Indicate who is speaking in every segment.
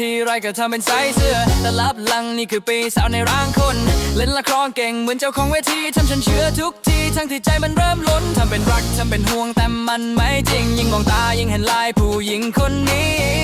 Speaker 1: ทีไรก็ทำเป็นใส่เสื้อ แต่ลับลังนี่คือปีสาวในร่างคน เล่นละครเก่งเหมือนเจ้าของเวทีทำฉันเชื่อทุกที ทั้งที่ใจมันเริ่มล้นทำเป็นรักทำเป็นห่วงแต่มันไม่จริง ยิ่งมองตายิ่งเห็นลายผู้หญิงคนนี้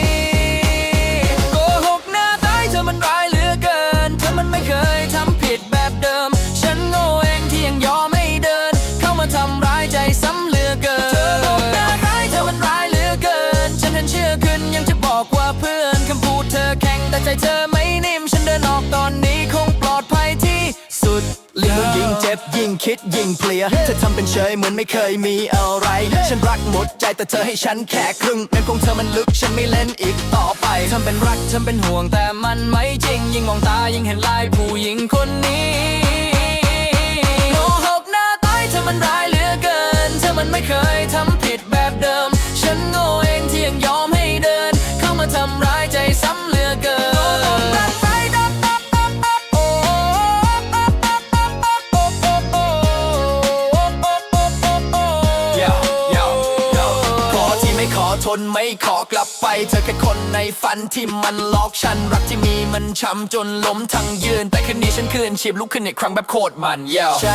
Speaker 1: ใจเธอไม่นิ่ม ฉันเดินออกตอนนี้คงปลอดภัยที่สุด
Speaker 2: ยิ่งยิ่งเจ็บยิ่งคิดยิ่งเพลีย เธอทำเป็นเฉยเหมือนไม่เคยมีอะไร ฉันรักหมดใจแต่เธอให้ฉันแค่ครึ่งเม็ดของเธอมันลึกฉันไม่เล่นอีกต่อไป
Speaker 1: ทำเป็นรักทำเป็นห่วงแต่มันไม่จริง ยิ่งมองตายิ่งเห็นลายผู้หญิงคนนี้โกหกหน้าตายเธอมันร้ายเหลือเกิน เธอมันไม่เคยทำผิดแบบเดิม
Speaker 2: นไม่ขอกลับไป เธอแค่คนในฝันที่มันหลอกฉัน รักที่มีมันช้ำจนล้มทั้งยืน แต่คืนนี้ฉันคืนชีพลุกขึ้นอีกครั้งแบบโคตรมันเย้า
Speaker 1: ใจ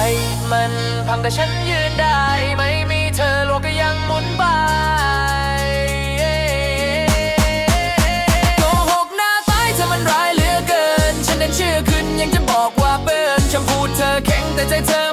Speaker 1: มันพังแต่ฉันยืนได้ ไม่มีเธอโลกก็ยังหมุนไปโกหกหน้าตายเธอมันร้ายเหลือเกิน ฉันเน้นเชื่อขึ้นยังจะบอกว่าเปิ้นคำพูดเธอแข็งแต่ใจเธอ